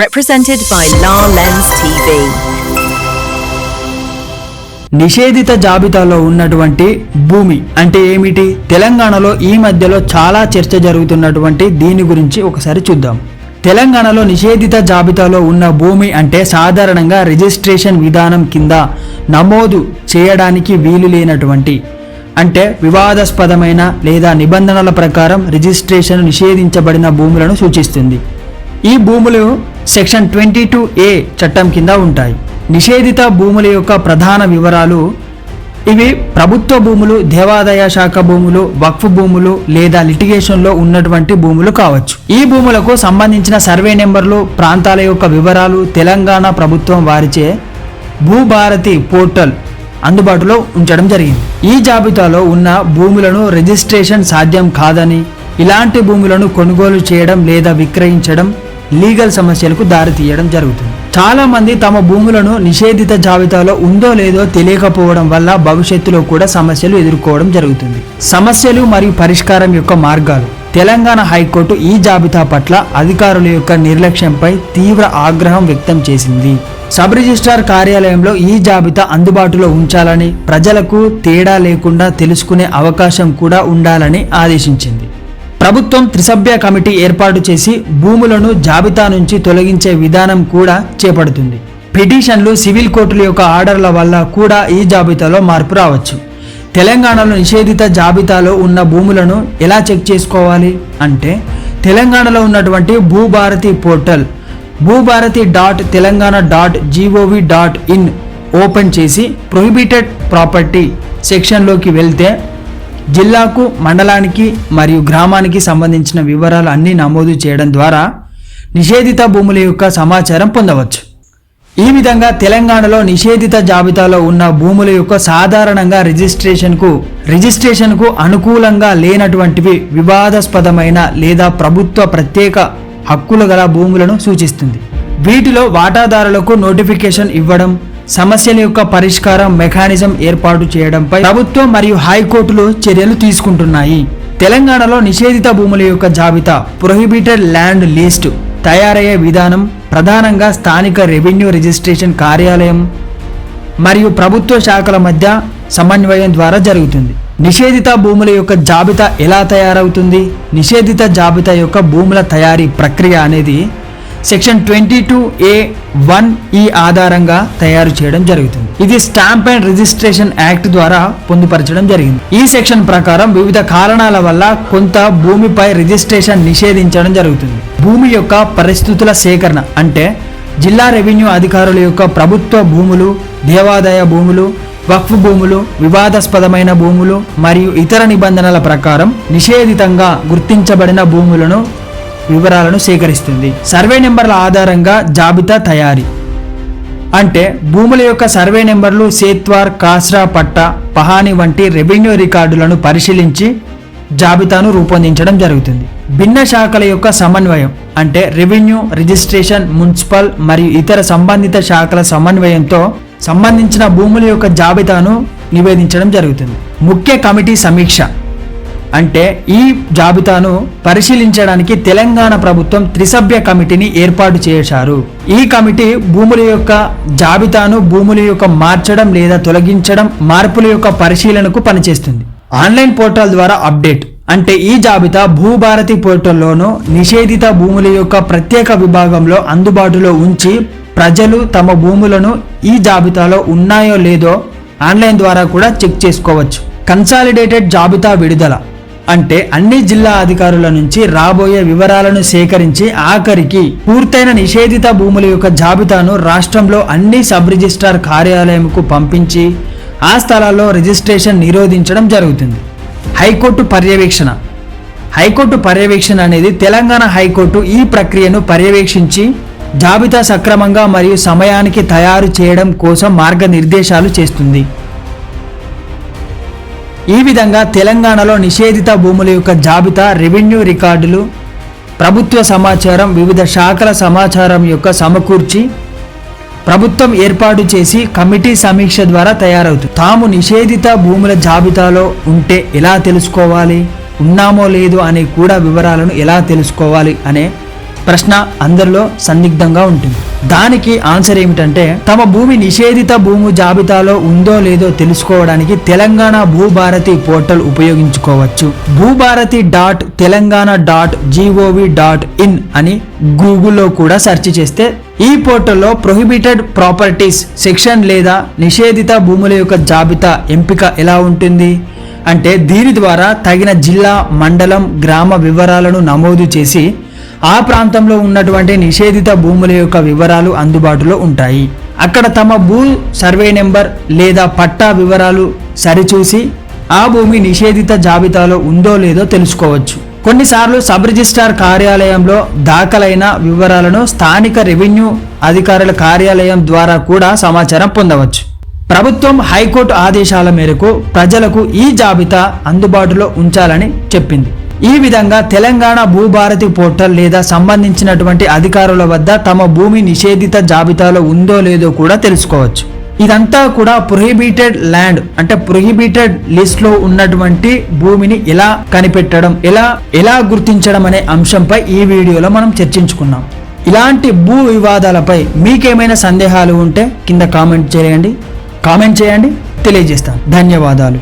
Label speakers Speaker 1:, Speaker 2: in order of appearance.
Speaker 1: Represented by La Lens TV.
Speaker 2: నిషేధిత జాబితాలో ఉన్నటువంటి భూమి అంటే ఏమిటి? తెలంగాణలో ఈ మధ్యలో చాలా చర్చ జరుగుతున్నటువంటి దీని గురించి ఒకసారి చూద్దాం. తెలంగాణలో నిషేధిత జాబితాలో ఉన్న భూమి అంటే సాధారణంగా రిజిస్ట్రేషన్ విధానం కింద నమోదు చేయడానికి వీలు లేనటువంటి అంటే వివాదాస్పదమైన లేదా నిబంధనల ప్రకారం రిజిస్ట్రేషన్ నిషేధించబడిన భూములను సూచిస్తుంది. ఈ భూములు సెక్షన్ ట్వంటీ టూ ఏ చట్టం కింద ఉంటాయి. నిషేధిత భూముల యొక్క ప్రధాన వివరాలు ఇవి ప్రభుత్వ భూములు దేవాదాయ శాఖ భూములు వక్ఫ్ భూములు లేదా లిటిగేషన్లో ఉన్నటువంటి భూములు కావచ్చు. ఈ భూములకు సంబంధించిన సర్వే నెంబర్లు ప్రాంతాల యొక్క వివరాలు తెలంగాణ ప్రభుత్వం వారిచే భూభారతి పోర్టల్ అందుబాటులో ఉంచడం జరిగింది. ఈ జాబితాలో ఉన్న భూములను రిజిస్ట్రేషన్ సాధ్యం కాదని ఇలాంటి భూములను కొనుగోలు చేయడం లేదా విక్రయించడం లీగల్ సమస్యలకు దారితీయడం జరుగుతుంది. చాలా మంది తమ భూములను నిషేధిత జాబితాలో ఉందో లేదో తెలియకపోవడం వల్ల భవిష్యత్తులో కూడా సమస్యలు ఎదుర్కోవడం జరుగుతుంది. సమస్యలు మరియు పరిష్కారం యొక్క మార్గాలు. తెలంగాణ హైకోర్టు ఈ జాబితా పట్ల అధికారుల యొక్క నిర్లక్ష్యంపై తీవ్ర ఆగ్రహం వ్యక్తం చేసింది. సబ్ రిజిస్ట్రార్ కార్యాలయంలో ఈ జాబితా అందుబాటులో ఉంచాలని ప్రజలకు తేడా లేకుండా తెలుసుకునే అవకాశం కూడా ఉండాలని ఆదేశించింది. ప్రభుత్వం త్రిసభ్య కమిటీ ఏర్పాటు చేసి భూములను జాబితా నుంచి తొలగించే విధానం కూడా చేపడుతుంది. పిటిషన్లు సివిల్ కోర్టుల యొక్క ఆర్డర్ల వల్ల కూడా ఈ జాబితాలో మార్పు రావచ్చు. తెలంగాణలో నిషేధిత జాబితాలో ఉన్న భూములను ఎలా చెక్ చేసుకోవాలి అంటే తెలంగాణలో ఉన్నటువంటి Bhubharati portal Bhubharati dot Telangana dot GOV dot in open చేసి ప్రొహిబిటెడ్ ప్రాపర్టీ సెక్షన్లోకి వెళ్తే జిల్లాకు మండలానికి మరియు గ్రామానికి సంబంధించిన వివరాలు అన్నీ నమోదు చేయడం ద్వారా నిషేధిత భూముల యొక్క సమాచారం పొందవచ్చు. ఈ విధంగా తెలంగాణలో నిషేధిత జాబితాలో ఉన్న భూముల యొక్క సాధారణంగా రిజిస్ట్రేషన్కు రిజిస్ట్రేషన్కు అనుకూలంగా లేనటువంటివి వివాదాస్పదమైన లేదా ప్రభుత్వ ప్రత్యేక హక్కులు గల భూములను సూచిస్తుంది. వీటిలో వాటాదారులకు నోటిఫికేషన్ ఇవ్వడం సమస్యల యొక్క పరిష్కారం మెకానిజం ఏర్పాటు చేయడంపై ప్రభుత్వం మరియు హైకోర్టులు చర్యలు తీసుకుంటున్నాయి. తెలంగాణలో నిషేధిత భూముల యొక్క జాబితా ప్రొహిబిటెడ్ ల్యాండ్ లిస్ట్ తయారయ్యే విధానం ప్రధానంగా స్థానిక రెవెన్యూ రిజిస్ట్రేషన్ కార్యాలయం మరియు ప్రభుత్వ శాఖల మధ్య సమన్వయం ద్వారా జరుగుతుంది. నిషేధిత భూముల యొక్క జాబితా ఎలా తయారవుతుంది? నిషేధిత జాబితా యొక్క భూముల తయారీ ప్రక్రియ అనేది section twenty two A one ఈ ఆధారంగా తయారు చేయడం జరుగుతుంది. ఇది స్టాంప్ అండ్ రిజిస్ట్రేషన్ యాక్ట్ ద్వారా పొందుపరచడం జరిగింది. ఈ సెక్షన్ ప్రకారం వివిధ కారణాల వల్ల కొంత భూమిపై రిజిస్ట్రేషన్ నిషేధించడం జరుగుతుంది. భూమి యొక్క పరిస్థితుల సేకరణ అంటే జిల్లా రెవెన్యూ అధికారుల యొక్క ప్రభుత్వ భూములు దేవాదాయ భూములు వక్ఫ్ భూములు వివాదాస్పదమైన భూములు మరియు ఇతర నిబంధనల ప్రకారం నిషేధితంగా గుర్తించబడిన భూములను వివరాలను సేకరిస్తుంది. సర్వే నెంబర్ల ఆధారంగా జాబితా తయారీ. అంటే భూముల యొక్క సర్వే నెంబర్లు సేత్వార్ కాస్రా పట్ట పహాని వంటి రెవెన్యూ రికార్డులను పరిశీలించి జాబితాను రూపొందించడం జరుగుతుంది. భిన్న శాఖల యొక్క సమన్వయం అంటే రెవెన్యూ రిజిస్ట్రేషన్ మున్సిపల్ మరియు ఇతర సంబంధిత శాఖల సమన్వయంతో సంబంధించిన భూముల యొక్క జాబితాను నివేదించడం జరుగుతుంది. ముఖ్య కమిటీ సమీక్ష. అంటే ఈ జాబితాను పరిశీలించడానికి తెలంగాణ ప్రభుత్వం త్రిసభ్య కమిటీని ఏర్పాటు చేశారు. ఈ కమిటీ భూముల యొక్క జాబితాను భూముల యొక్క మార్చడం లేదా తొలగించడం మార్పుల యొక్క పరిశీలనకు పనిచేస్తుంది. ఆన్లైన్ పోర్టల్ ద్వారా అప్డేట్. అంటే ఈ జాబితా భూభారతి పోర్టల్లోనూ నిషేధిత భూముల యొక్క ప్రత్యేక విభాగంలో అందుబాటులో ఉంచి ప్రజలు తమ భూములను ఈ జాబితాలో ఉన్నాయో లేదో ఆన్లైన్ ద్వారా కూడా చెక్ చేసుకోవచ్చు. కన్సాలిడేటెడ్ జాబితా విడుదల. అంటే అన్ని జిల్లా అధికారుల నుంచి రాబోయే వివరాలను సేకరించి ఆఖరికి పూర్తయిన నిషేధిత భూముల యొక్క జాబితాను రాష్ట్రంలో అన్ని సబ్ రిజిస్ట్రార్ కార్యాలయంకు పంపించి ఆ స్థలాల్లో రిజిస్ట్రేషన్ నిరోధించడం జరుగుతుంది. హైకోర్టు పర్యవేక్షణ. హైకోర్టు పర్యవేక్షణ అనేది తెలంగాణ హైకోర్టు ఈ ప్రక్రియను పర్యవేక్షించి జాబితా సక్రమంగా మరియు సమయానికి తయారు చేయడం కోసం మార్గనిర్దేశాలు చేస్తుంది. ఈ విధంగా తెలంగాణలో నిషేధిత భూముల యొక్క జాబితా రెవెన్యూ రికార్డులు ప్రభుత్వ సమాచారం వివిధ శాఖల సమాచారం యొక్క సమకూర్చి ప్రభుత్వం ఏర్పాటు చేసి కమిటీ సమీక్ష ద్వారా తయారవుతుంది. తాము నిషేధిత భూముల జాబితాలో ఉంటే ఎలా తెలుసుకోవాలి ఉన్నామో లేదో అనే కూడా వివరాలను ఎలా తెలుసుకోవాలి అనే ప్రశ్న అందరిలో సందిగ్ధంగా ఉంటుంది. దానికి ఆన్సర్ ఏమిటంటే తమ భూమి నిషేధిత భూము జాబితాలో ఉందో లేదో తెలుసుకోవడానికి తెలంగాణ భూభారతి పోర్టల్ ఉపయోగించుకోవచ్చు. Bhubharati dot Telangana dot GOV dot in అని గూగుల్లో కూడా సెర్చ్ చేస్తే ఈ పోర్టల్లో ప్రొహిబిటెడ్ ప్రాపర్టీస్ సెక్షన్ లేదా నిషేధిత భూముల యొక్క జాబితా ఎంపిక ఎలా ఉంటుంది? అంటే దీని ద్వారా తగిన జిల్లా మండలం గ్రామ వివరాలను నమోదు చేసి ఆ ప్రాంతంలో ఉన్నటువంటి నిషేధిత భూముల యొక్క వివరాలు అందుబాటులో ఉంటాయి. అక్కడ తమ భూ సర్వే నెంబర్ లేదా పట్టా వివరాలు సరిచూసి ఆ భూమి నిషేధిత జాబితాలో ఉందో లేదో తెలుసుకోవచ్చు. కొన్నిసార్లు సబ్ రిజిస్ట్రార్ కార్యాలయంలో దాఖలైన వివరాలను స్థానిక రెవెన్యూ అధికారుల కార్యాలయం ద్వారా కూడా సమాచారం పొందవచ్చు. ప్రభుత్వం హైకోర్టు ఆదేశాల మేరకు ప్రజలకు ఈ జాబితా అందుబాటులో ఉంచాలని చెప్పింది. ఈ విధంగా తెలంగాణ భూభారతి పోర్టల్ లేదా సంబంధించినటువంటి అధికారుల వద్ద తమ భూమి నిషేధిత జాబితాలో ఉందో లేదో కూడా తెలుసుకోవచ్చు. ఇదంతా కూడా ప్రొహిబిటెడ్ ల్యాండ్ అంటే ప్రొహిబిటెడ్ లిస్ట్లో ఉన్నటువంటి భూమిని ఎలా కనిపెట్టడం ఎలా ఎలా గుర్తించడం అనే అంశంపై ఈ వీడియోలో మనం చర్చించుకున్నాం. ఇలాంటి భూ వివాదాలపై మీకేమైనా సందేహాలు ఉంటే కింద కామెంట్ చేయండి. కామెంట్ చేయండి. తెలియజేస్తాను. ధన్యవాదాలు.